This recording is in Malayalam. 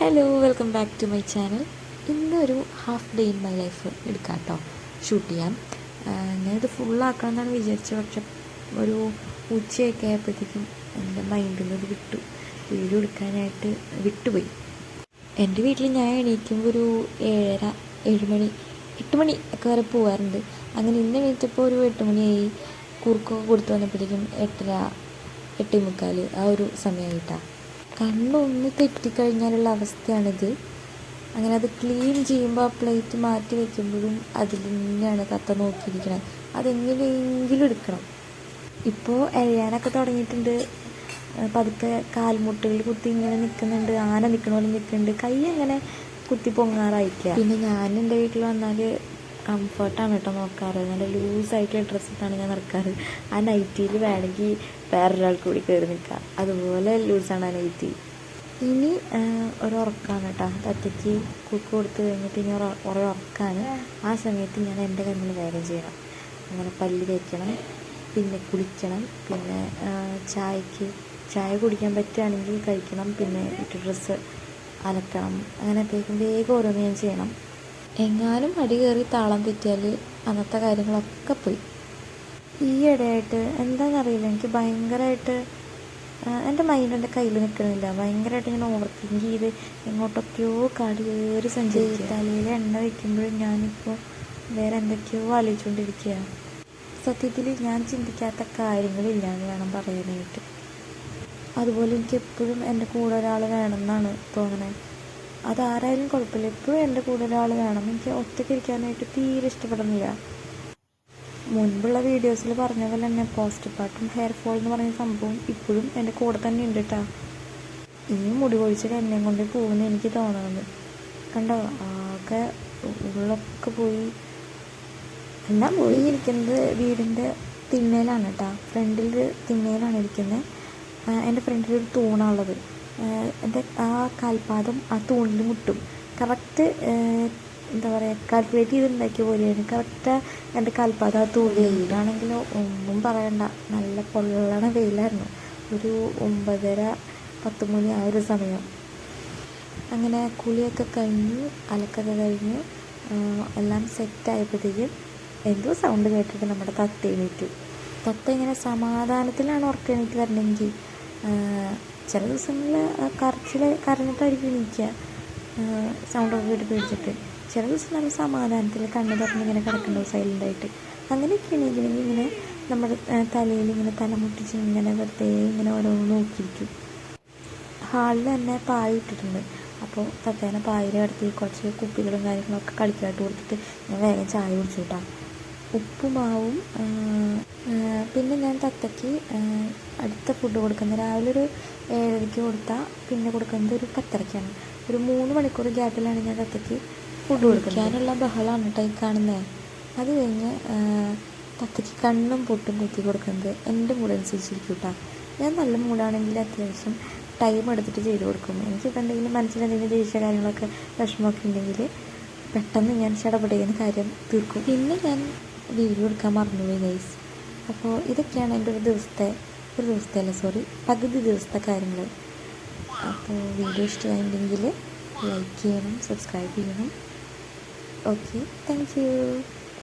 Hello welcome back to my channel ഇന്നൊരു half day in my life എടുക്കാം കേട്ടോ ഷൂട്ട് ചെയ്യാം ഞാനിത് ഫുള്ളാക്കണം എന്നാണ് വിചാരിച്ചത്. പക്ഷെ ഒരു ഉച്ചയൊക്കെ ആയപ്പോഴത്തേക്കും എന്റെ മൈൻഡിൽ നിന്ന് വിട്ടു. വീഡിയോ എടുക്കാനായിട്ട് വിട്ടുപോയി. എന്റെ വീട്ടിൽ ഞാൻ എണീക്കുമ്പോൾ ഒരു ഏഴര ഏഴുമണി എട്ട് മണി ഒക്കെ വരെ പോകാറുണ്ട് അങ്ങനെ ഇന്ന് എണീറ്റപ്പോൾ ഒരു എട്ട് മണിയായി. കുറുക്കൊക്കെ കൊടുത്തു വന്നപ്പോഴത്തേക്കും എട്ടര എട്ടേ മുക്കാൽ ആ ഒരു സമയമായിട്ടാണ് കണ്ണൊന്ന് തെറ്റിക്കഴിഞ്ഞാലുള്ള അവസ്ഥയാണിത്. അങ്ങനെ അത് ക്ലീൻ ചെയ്യുമ്പോൾ ആ പ്ലേറ്റ് മാറ്റി വെക്കുമ്പോഴും അതിൽ തന്നെയാണ് കത്ത നോക്കിയിരിക്കണം അതെങ്ങനെയെങ്കിലും എടുക്കണം. ഇപ്പോൾ എഴയാനൊക്കെ തുടങ്ങിയിട്ടുണ്ട്. പതുക്കെ കാൽമുട്ടുകൾ കുത്തി ഇങ്ങനെ നിൽക്കുന്നുണ്ട് ആന നിൽക്കണ പോലെ നിൽക്കുന്നുണ്ട് കൈ അങ്ങനെ കുത്തി പൊങ്ങാറായിക്കുക പിന്നെ ഞാൻ എന്റെ വീട്ടിൽ വന്നാൽ കംഫർട്ടാണ് കേട്ടോ നോക്കാറ്. നല്ല ലൂസായിട്ട് ഡ്രസ്സ് ഇട്ടാണ് ഞാൻ നടക്കാറ്. ആ നൈറ്റിയിൽ വേണമെങ്കിൽ വേറൊരാൾക്ക് കൂടി കയറി നിൽക്കാം അതുപോലെ ലൂസാണ് ആ നൈറ്റി ഇനി ഒരുറക്കാണ് കേട്ടോ. തത്തയ്ക്ക് കുക്ക് കൊടുത്ത് കഴിഞ്ഞിട്ട് ഇനി ഒരു ഉറക്കാണ്. ആ സമയത്ത് ഞാൻ എന്റെ കണ്ണിൽ വേഗം ചെയ്യണം. അങ്ങനെ പല്ല് തേക്കണം പിന്നെ കുളിക്കണം പിന്നെ ചായക്ക് ചായ കുടിക്കാൻ പറ്റുകയാണെങ്കിൽ കഴിക്കണം പിന്നെ ഡ്രസ്സ് അലക്കണം. അങ്ങനെ വേഗം വേഗം ഓരോന്ന് ഞാൻ ചെയ്യണം. എങ്ങാനും അടി കയറി താളം തെറ്റിയാൽ അന്നത്തെ കാര്യങ്ങളൊക്കെ പോയി. ഈ ഇടയായിട്ട് എന്താണെന്നറിയില്ല എനിക്ക് ഭയങ്കരമായിട്ട് എന്റെ മൈൻഡ് എന്റെ കയ്യിൽ നിൽക്കണില്ല. ഭയങ്കരമായിട്ട് ഇങ്ങനെ ഓവർ തിങ്ക് ചെയ്ത് എങ്ങോട്ടൊക്കെയോ കാടി കയറി സഞ്ചരിക്കുക. തലയിൽ എണ്ണ വയ്ക്കുമ്പോഴും ഞാനിപ്പോൾ വേറെ എന്തൊക്കെയോ ആലോചിച്ചുകൊണ്ടിരിക്കുകയാണ് സത്യത്തിൽ ഞാൻ ചിന്തിക്കാത്ത കാര്യങ്ങളില്ല എന്ന് വേണം പറയാനായിട്ട്. അതുപോലെ എനിക്ക് എപ്പോഴും എന്റെ കൂടെ ഒരാൾ വേണമെന്നാണ് തോന്നണേ. അതാരായാലും കുഴപ്പമില്ല. എപ്പോഴും എന്റെ കൂടെ ഒരാൾ വേണം. എനിക്ക് ഒറ്റയ്ക്ക് ഇരിക്കാനായിട്ട് തീരെ ഇഷ്ടപ്പെടുന്നില്ല. മുൻപുള്ള വീഡിയോസിൽ പറഞ്ഞ പോലെ തന്നെ പോസ്റ്റ് പാർട്ടും ഹെയർ ഫോൾ എന്ന് പറയുന്ന സംഭവം ഇപ്പോഴും എന്റെ കൂടെ തന്നെ ഉണ്ട് കേട്ടോ ഇനിയും മുടി കൊഴിച്ചിൽ എന്നെ കൊണ്ട് പോകുമെന്ന് എനിക്ക് തോന്നണത്. കണ്ടോ? ആകെ ഉള്ളൊക്കെ പോയി. എല്ലാം പോയി ഇരിക്കുന്നത് വീടിന്റെ തിണ്ണയിലാണ് കേട്ടോ ഫ്രണ്ടിൽ തിണ്ണയിലാണ് ഇരിക്കുന്നത്. എന്റെ ഫ്രണ്ടിൽ ഒരു തൂണുള്ളത് എന്റെ ആ കാൽപാദം ആ തൂണിൽ മുട്ടും. കറക്റ്റ് എന്താ പറയുക കാൽക്കുലേറ്റ് ചെയ്തുണ്ടാക്കിയ പോലെയാണ്. കറക്റ്റ് എന്റെ കാൽപാദം ആ തൂണിൽ വെയിലാണെങ്കിലോ ഒന്നും പറയണ്ട. നല്ല പൊള്ളണ വെയിലായിരുന്നു. ഒരു ഒമ്പതര പത്ത് മണി ആ ഒരു സമയം. അങ്ങനെ കുളിയൊക്കെ കഴിഞ്ഞു അലക്കൊക്കെ കഴിഞ്ഞു എല്ലാം സെറ്റായപ്പോഴത്തേക്കും എന്തോ സൗണ്ട് കേട്ടിട്ട് നമ്മുടെ തത്ത എണീറ്റു. തത്ത ഇങ്ങനെ സമാധാനത്തിലാണ് ഉറക്കം എണീറ്റ് വരണമെങ്കിൽ ചില ദിവസങ്ങളിൽ കരച്ചിൽ കരഞ്ഞിട്ടായിരിക്കും സൗണ്ട് ഓഫ് കേട്ട് പേടിച്ചിട്ട്. ചില ദിവസം നല്ല സമാധാനത്തിൽ കണ്ണ് തുറന്ന് ഇങ്ങനെ കിടക്കുന്നുണ്ടാവും സൈലന്റായിട്ട് അങ്ങനെയൊക്കെ എണീക്കണമെങ്കിൽ ഇങ്ങനെ നമ്മുടെ തലയിൽ ഇങ്ങനെ തലമുട്ടിച്ച് ഇങ്ങനെ വെറുതെ ഇങ്ങനെ ഓരോന്ന് നോക്കിയിരിക്കും. ഹാളിൽ തന്നെ പായ ഇട്ടിട്ടുണ്ട്. അപ്പോൾ തത്തേനെ പായയിൽ കിടത്തി കുറച്ച് കുപ്പികളും കാര്യങ്ങളൊക്കെ കളിക്കാട്ട് കൊടുത്തിട്ട് ഞാൻ വേഗം ചായ കുടിച്ചു കേട്ടോ. ഉപ്പുമാവും പിന്നെ ഞാൻ തത്തയ്ക്ക് അടുത്ത ഫുഡ് കൊടുക്കുന്നത് രാവിലെ ഒരു ഏഴരയ്ക്ക് കൊടുത്താൽ പിന്നെ കൊടുക്കുന്നത് ഒരു പത്തരയ്ക്കാണ്. ഒരു മൂന്ന് മണിക്കൂർ ഗ്യാപ്പിലാണ് ഞാൻ തത്തയ്ക്ക് ഫുഡ് കൊടുക്കാനുള്ള ബഹളമാണ് കേട്ടോ ഈ കാണുന്നത് അത് കഴിഞ്ഞ് തത്തയ്ക്ക് കണ്ണും പൊട്ടും കുത്തി കൊടുക്കുന്നത് എന്റെ മൂഡ് അനുസരിച്ചിരിക്കും കേട്ടോ ഞാൻ നല്ല മൂടാണെങ്കിൽ അത്യാവശ്യം ടൈം എടുത്തിട്ട് ചെയ്ത് കൊടുക്കും. എനിക്കിപ്പോൾ എന്തെങ്കിലും മനസ്സിൽ എന്തെങ്കിലും ദേഷ്യ കാര്യങ്ങളൊക്കെ വിഷമമൊക്കെ ഉണ്ടെങ്കിൽ പെട്ടെന്ന് ഞാൻ ചടപടയുന്ന കാര്യം തീർക്കും. പിന്നെ ഞാൻ വീഡിയോ എടുക്കാൻ മറന്നുപോയി ഗൈസ് അപ്പോൾ ഇതൊക്കെയാണ് എന്റെ ഒരു ദിവസത്തെ ഒരു ദിവസത്തെ അല്ല സോറി പകുതി ദിവസത്തെ കാര്യങ്ങൾ അപ്പോൾ വീഡിയോ ഇഷ്ടമായിട്ടുണ്ടെങ്കിൽ ലൈക്ക് ചെയ്യണം സബ്സ്ക്രൈബ് ചെയ്യണം. Okay thank you